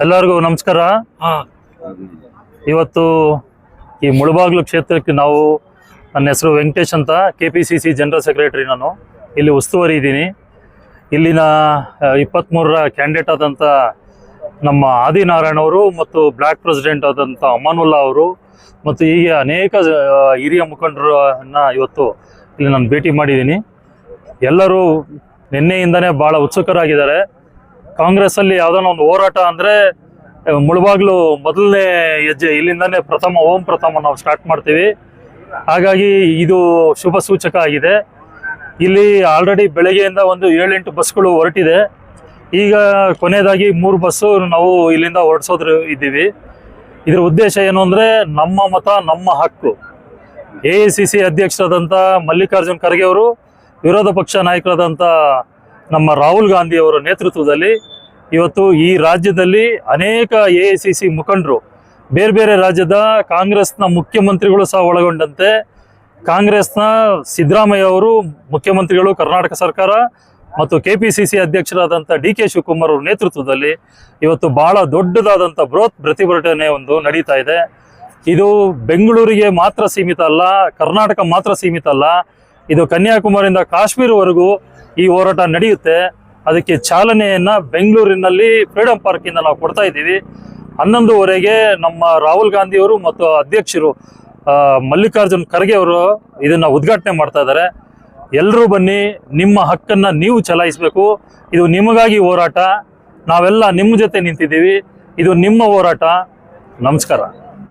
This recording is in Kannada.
ಎಲ್ಲರಿಗೂ ನಮಸ್ಕಾರ. ಹಾ. ಇವತ್ತು ಈ ಮುಳಬಾಗ್ಲು ಕ್ಷೇತ್ರಕ್ಕೆ ನಾವು ನನ್ನ ಹೆಸರು ವೆಂಕಟೇಶ್ ಅಂತ K P C C general secretary ನಾನು. ಇಲ್ಲಿ ಉಸ್ತುವಾರಿ ಇದ್ದೀನಿ. ಇಲ್ಲಿನ ಇಪ್ಪತ್ತ್ಮೂರರ ಕ್ಯಾಂಡಿಡೇಟ್ ಆದಂಥ ನಮ್ಮ ಆದಿನಾರಾಯಣ ಅವರು ಮತ್ತು ಬ್ಲಾಕ್ ಪ್ರೆಸಿಡೆಂಟ್ ಆದಂಥ ಅಮಾನುಲ್ಲಾ ಅವರು ಮತ್ತು ಹೀಗೆ ಅನೇಕ ಹಿರಿಯ ಮುಖಂಡರನ್ನ ಇವತ್ತು ಇಲ್ಲಿ ನಾನು ಭೇಟಿ ಮಾಡಿದ್ದೀನಿ. ಎಲ್ಲರೂ ನಿನ್ನೆಯಿಂದನೇ ಭಾಳ ಉತ್ಸುಕರಾಗಿದ್ದಾರೆ. ಕಾಂಗ್ರೆಸ್ಸಲ್ಲಿ ಯಾವ್ದಾನ ಒಂದು ಹೋರಾಟ ಅಂದ್ರೆ ಮುಳುಬಾಗ್ಲು ಮೊದಲನೇ ಹೆಜ್ಜೆ, ಇಲ್ಲಿಂದನೇ ಪ್ರಥಮ, ಓಂ ಪ್ರಥಮ ನಾವು ಸ್ಟಾರ್ಟ್ ಮಾಡ್ತೀವಿ. ಹಾಗಾಗಿ ಇದು ಶುಭ ಸೂಚಕ ಆಗಿದೆ. ಇಲ್ಲಿ ಆಲ್ರೆಡಿ ಬೆಳಗ್ಗೆಯಿಂದ ಒಂದು ಏಳೆಂಟು ಬಸ್ಗಳು ಹೊರಟಿದೆ. ಈಗ ಕೊನೆಯದಾಗಿ ಮೂರು ಬಸ್ಸು ನಾವು ಇಲ್ಲಿಂದ ಹೊರಡಿಸೋದ್ರ ಇದ್ದೀವಿ. ಇದರ ಉದ್ದೇಶ ಏನು ಅಂದರೆ, ನಮ್ಮ ಮತ, ನಮ್ಮ ಹಕ್ಕು. ಎ ಐ ಸಿ ಸಿ ಅಧ್ಯಕ್ಷರಾದಂಥ ಮಲ್ಲಿಕಾರ್ಜುನ್ ಖರ್ಗೆ ಅವರು, ವಿರೋಧ ಪಕ್ಷ ನಾಯಕರಾದಂಥ ನಮ್ಮ ರಾಹುಲ್ ಗಾಂಧಿ ಅವರ ನೇತೃತ್ವದಲ್ಲಿ ಇವತ್ತು ಈ ರಾಜ್ಯದಲ್ಲಿ ಅನೇಕ ಎ ಐ ಮುಖಂಡರು, ಬೇರೆ ಬೇರೆ ರಾಜ್ಯದ ಕಾಂಗ್ರೆಸ್ನ ಮುಖ್ಯಮಂತ್ರಿಗಳು ಸಹ ಒಳಗೊಂಡಂತೆ. ಕಾಂಗ್ರೆಸ್ನ ಸಿದ್ದರಾಮಯ್ಯ ಅವರು ಮುಖ್ಯಮಂತ್ರಿಗಳು, ಕರ್ನಾಟಕ ಸರ್ಕಾರ ಮತ್ತು ಕೆ ಪಿ ಸಿ ಸಿ ಅಧ್ಯಕ್ಷರಾದಂಥ ಡಿ ಕೆ ಶಿವಕುಮಾರ್ ಅವರ ನೇತೃತ್ವದಲ್ಲಿ ಇವತ್ತು ಬಹಳ ದೊಡ್ಡದಾದಂಥ ಬೃಹತ್ ಪ್ರತಿಭಟನೆ ಒಂದು ನಡೀತಾ ಇದೆ. ಇದು ಬೆಂಗಳೂರಿಗೆ ಮಾತ್ರ ಸೀಮಿತ ಅಲ್ಲ, ಕರ್ನಾಟಕ ಮಾತ್ರ ಸೀಮಿತ ಅಲ್ಲ. ಇದು ಕನ್ಯಾಕುಮಾರಿಯಿಂದ ಕಾಶ್ಮೀರವರೆಗೂ ಈ ಹೋರಾಟ ನಡೆಯುತ್ತೆ. ಅದಕ್ಕೆ ಚಾಲನೆಯನ್ನ ಬೆಂಗಳೂರಿನಲ್ಲಿ ಫ್ರೀಡಂ ಪಾರ್ಕಿಂದ ನಾವು ಕೊಡ್ತಾ ಇದ್ದೀವಿ. ಹನ್ನೊಂದುವರೆಗೆ ನಮ್ಮ ರಾಹುಲ್ ಗಾಂಧಿ ಅವರು ಮತ್ತು ಅಧ್ಯಕ್ಷರು ಮಲ್ಲಿಕಾರ್ಜುನ್ ಖರ್ಗೆ ಅವರು ಇದನ್ನ ಉದ್ಘಾಟನೆ ಮಾಡ್ತಾ ಇದ್ದಾರೆ. ಎಲ್ಲರೂ ಬನ್ನಿ, ನಿಮ್ಮ ಹಕ್ಕನ್ನ ನೀವು ಚಲಾಯಿಸಬೇಕು. ಇದು ನಿಮಗಾಗಿ ಹೋರಾಟ. ನಾವೆಲ್ಲ ನಿಮ್ಮ ಜೊತೆ ನಿಂತಿದ್ದೀವಿ. ಇದು ನಿಮ್ಮ ಹೋರಾಟ. ನಮಸ್ಕಾರ.